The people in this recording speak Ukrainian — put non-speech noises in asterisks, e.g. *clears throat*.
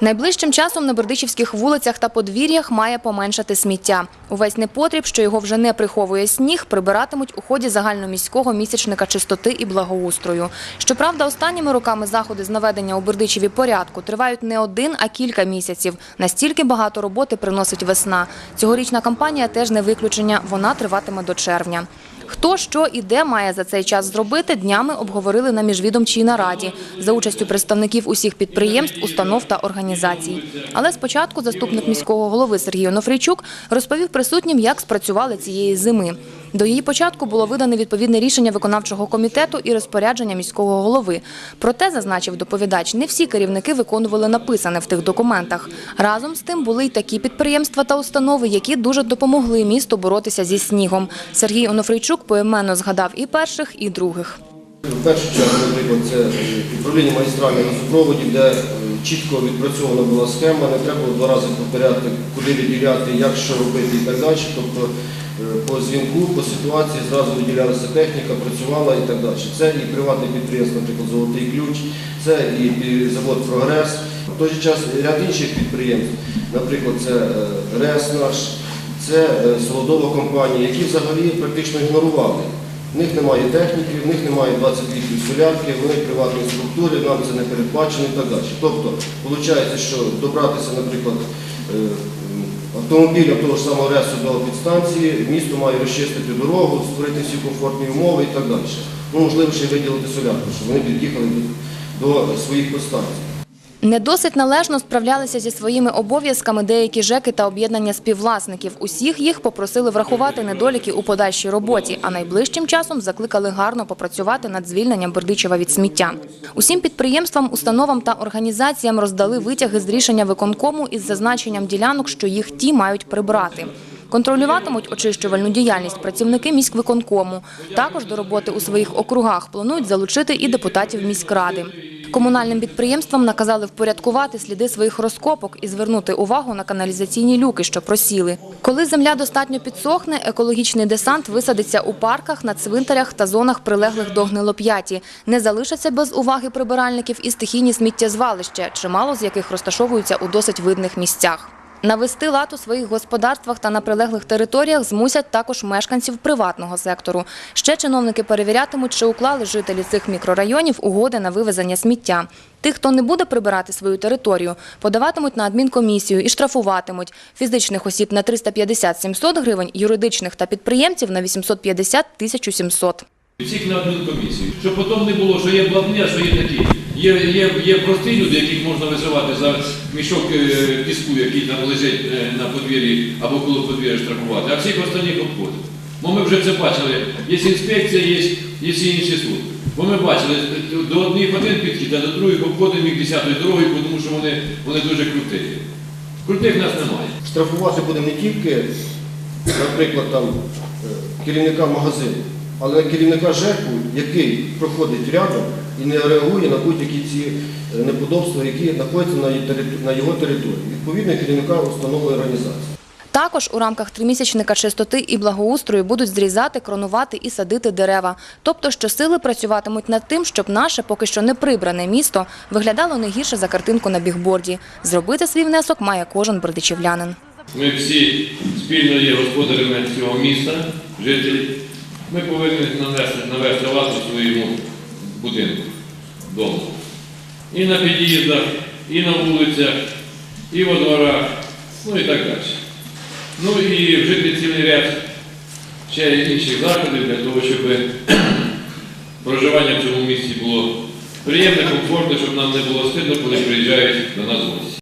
Найближчим часом на бердичівських вулицях та подвір'ях має поменшати сміття. Увесь непотріб, що його вже не приховує сніг, прибиратимуть у ході загальноміського місячника чистоти і благоустрою. Щоправда, останніми роками заходи з наведення у Бердичеві порядку тривають не один, а кілька місяців. Настільки багато роботи приносить весна. Цьогорічна кампанія теж не виключення. Вона триватиме до червня. Хто, що і де має за цей час зробити, днями обговорили на міжвідомчій нараді за участю представників усіх підприємств, установ та організацій. Але спочатку заступник міського голови Сергій Онофрійчук розповів присутнім, як спрацювали цієї зими. До її початку було видане відповідне рішення виконавчого комітету і розпорядження міського голови. Проте, зазначив доповідач, не всі керівники виконували написане в тих документах. Разом з тим були й такі підприємства та установи, які дуже допомогли місту боротися зі снігом. Сергій Онофрійчук поіменно згадав і перших, і других. В першу чергу, наприклад, це управління магістральних газопроводів, де чітко відпрацьована була схема, не треба два рази повторяти, куди відділяти, як що робити і так далі. Тобто е, по дзвінку, по ситуації зразу виділялася техніка, працювала і так далі. Це і приватне підприємство, наприклад, Золотий ключ, це і завод Прогрес. В той же час ряд інших підприємств, наприклад, це е, РЕС наш, це е, Солодова компанія, які взагалі практично ігнорували. В них немає техніки, в них немає 20 літрів солярки, вони приватні структури, нам це не передбачено і так далі. Тобто, виходить, що добратися, наприклад, е, м, автомобілем того ж самого ресу до підстанції, місто має розчистити дорогу, створити всі комфортні умови і так далі. Ну, можливо, ще й виділити солярку, щоб вони під'їхали до своїх підстанцій. Не досить належно справлялися зі своїми обов'язками деякі ЖЕКи та об'єднання співвласників. Усіх їх попросили врахувати недоліки у подальшій роботі, а найближчим часом закликали гарно попрацювати над звільненням Бердичева від сміття. Усім підприємствам, установам та організаціям роздали витяги з рішення виконкому із зазначенням ділянок, що їх ті мають прибрати. Контролюватимуть очищувальну діяльність працівники міськвиконкому. Також до роботи у своїх округах планують залучити і депутатів міськради. Комунальним підприємствам наказали впорядкувати сліди своїх розкопок і звернути увагу на каналізаційні люки, що просіли. Коли земля достатньо підсохне, екологічний десант висадиться у парках, на цвинтарях та зонах, прилеглих до гнилоп'яті. Не залишаться без уваги прибиральників і стихійні сміттєзвалища, чимало з яких розташовуються у досить видних місцях. Навести лад у своїх господарствах та на прилеглих територіях змусять також мешканців приватного сектору. Ще чиновники перевірятимуть, чи уклали жителі цих мікрорайонів угоди на вивезення сміття. Тих, хто не буде прибирати свою територію, подаватимуть на адмінкомісію і штрафуватимуть фізичних осіб на 350-700 гривень, юридичних та підприємців на 850 – 1700. Всіх на одну комісію. Щоб потім не було, що є блатня, що є такі. Є, є, є прості люди, яких можна визивати за мішок е, піску, який там лежить е, на подвір'ї або коло подвір'я штрафувати, а всіх останніх обходить. Бо ми вже це бачили. Є інспекція, є, є інші служби. Бо ми бачили, до одних один підхід, а до других обходимо їх десятою дорогою, тому що вони, вони дуже круті. Крутих нас немає. Штрафувати буде не тільки, наприклад, там, е, керівника магазину, але керівника ЖЕКу, який проходить рядом і не реагує на будь-які ці е, неподобства, які знаходяться на на його території. Відповідно, керівника установи організації. Також у рамках тримісячника чистоти і благоустрою будуть зрізати, кронувати і садити дерева. Тобто щосили працюватимуть над тим, щоб наше поки що не прибране місто виглядало не гірше за картинку на бігборді. Зробити свій внесок має кожен бердичівлянин. Ми всі спільно є господарями цього міста, жителі. Ми повинні навести, навести лад у своєму будинку, дому. І на під'їздах, і на вулицях, і во дворах, ну і так далі. Ну і вжити цілий ряд ще інших заходів для того, щоб *clears throat* проживання в цьому місті було приємне, комфортне, щоб нам не було стидно, коли приїжджають до нас гості.